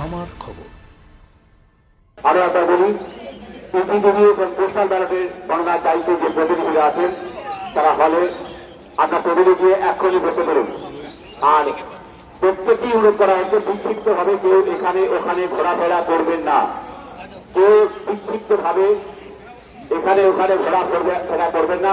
আমার খবর। আরও একবার বলি ইপিডিবি এবং যে প্রতিনিধিরা আছেন, তারা হলে আপনার গিয়ে এক্ষুনি বসে পড়ুন। আর প্রত্যেকেই অনুরোধ করা হচ্ছে বিক্ষিপ্ত ভাবে কেউ এখানে ওখানে ঘোরাফেরা করবেন না। কেউ বিক্ষিপ্ত ভাবে এখানে ওখানে ঘোরাফেরা করবেন না।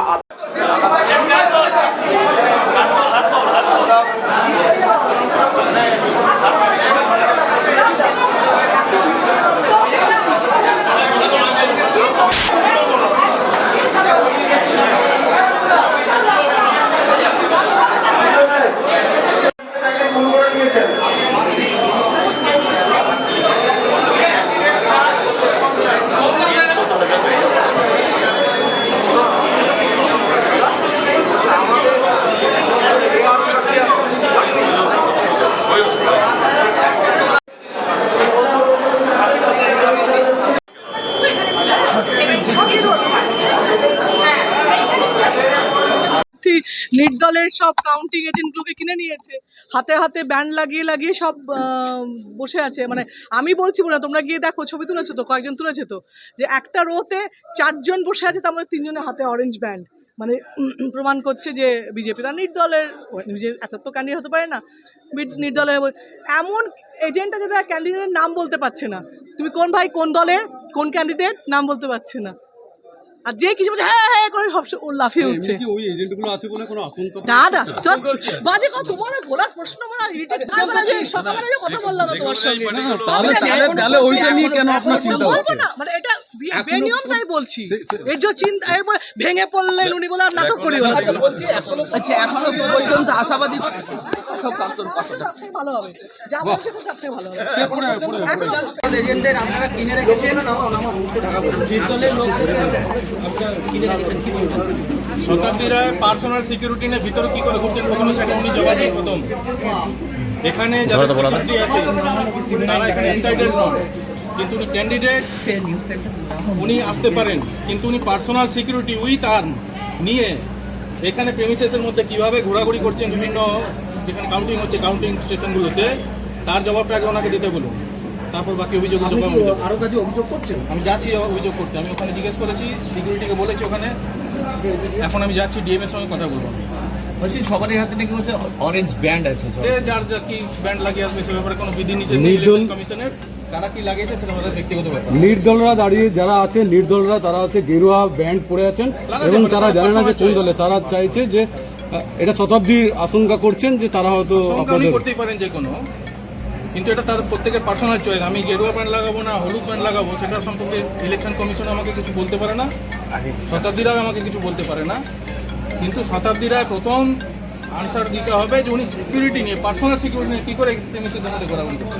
প্রার্থী নির্দলের সব কাউন্টিং এজেন্টগুলোকে কিনে নিয়েছে। হাতে হাতে ব্যান্ড লাগিয়ে লাগিয়ে সব বসে আছে। মানে আমি বলছি বলে তোমরা গিয়ে দেখো, ছবি তুলেছো তো, কয়েকজন তুলেছে তো, যে একটা রোতে চারজন বসে আছে, তার মধ্যে তিনজনের হাতে অরেঞ্জ ব্যান্ড মানে প্রমাণ করছে যে বিজেপি বিজেপিরা নির্দলের নিজের এত তো ক্যান্ডিডেট হতে পারে না নির্দলের এমন এজেন্ট আছে যারা ক্যান্ডিডেটের নাম বলতে পারছে না। তুমি কোন ভাই, কোন দলের, কোন ক্যান্ডিডেট নাম বলতে পারছে না। আর যে কিছু বলছে হ্যাঁ হ্যাঁ করে সব ও লাফিয়ে উঠছে। কি ওই এজেন্টগুলো আছে বলে কোনো আশঙ্কা দাদা বাজে কথা তোমার গোলার প্রশ্ন মানে ইরিটেট সকালবেলা যে সকালবেলা যে কথা বললাম না তোমার সঙ্গে। তাহলে তাহলে তাহলে ওইটা নিয়ে কেন আপনার চিন্তা হচ্ছে? না মানে এটা বেনিয়ম তাই বলছি। এর যে চিন্তা এই ভেঙে পড়লেন উনি বলে আর নাটক করি ওরা আচ্ছা এখনও পর্যন্ত আশাবাদী। ভালো হবে যা বলছে তো তার ভালো হবে একদম আপনারা কিনে রেখেছেন নির্দলের লোকদের আপনারা কিনে রেখেছেন কি বলবেন শতাব্দী রায় পার্সোনাল সিকিউরিটি নিয়ে ভিতরে কি করে ঘুরছেন কখনো সেটা উনি জবাব প্রথম। এখানে যারা সিকিউরিটি আছে তারা এখানে এন্টাইটেড কিন্তু উনি ক্যান্ডিডেট উনি আসতে পারেন কিন্তু উনি পার্সোনাল সিকিউরিটি উইথ আর্ম নিয়ে এখানে প্রেমিসেসের মধ্যে কীভাবে ঘোরাঘুরি করছেন বিভিন্ন যেখানে কাউন্টিং হচ্ছে কাউন্টিং স্টেশনগুলোতে তার জবাবটা আগে ওনাকে দিতে বলুন। তারপর বাকি অভিযোগ জবাব আমি আরও কাছে অভিযোগ করছেন? আমি যাচ্ছি অভিযোগ করতে। আমি ওখানে জিজ্ঞেস করেছি সিকিউরিটিকে বলেছি ওখানে। এখন আমি যাচ্ছি ডিএম এর সঙ্গে কথা বলব। বলছি সবারই হাতে নাকি বলছে অরেঞ্জ ব্যান্ড আছে সে যার যা কি ব্যান্ড লাগিয়ে আসবে সে ব্যাপারে কোনো বিধি নিষেধ নির্দল- কমিশনের কারা কি লাগিয়েছে সেটা আমাদের ব্যক্তিগত ব্যাপার। নির্দলরা দাঁড়িয়ে যারা আছে নির্দলরা তারা হচ্ছে গেরুয়া ব্যান্ড পরে আছেন। এবং তারা তার জানে না যে কোন দলে তারা চাইছে যে এটা শতাব্দীর আশঙ্কা করছেন যে তারা হয়তো আপনাদের করতেই পারেন যে কোনো। কিন্তু এটা তার প্রত্যেকের পার্সোনাল চয়েস আমি গেরুয়া প্যান্ট লাগাবো না হলুদ প্যান্ট লাগাবো সেটা সম্পর্কে ইলেকশন কমিশন আমাকে কিছু বলতে পারে না। শতাব্দীরাও আমাকে কিছু বলতে পারে না। কিন্তু শতাব্দীরা প্রথম আনসার দিতে হবে যে উনি সিকিউরিটি নিয়ে পার্সোনাল সিকিউরিটি নিয়ে কী করে প্রেমিসের মধ্যে ঘোরাঘুরি করছে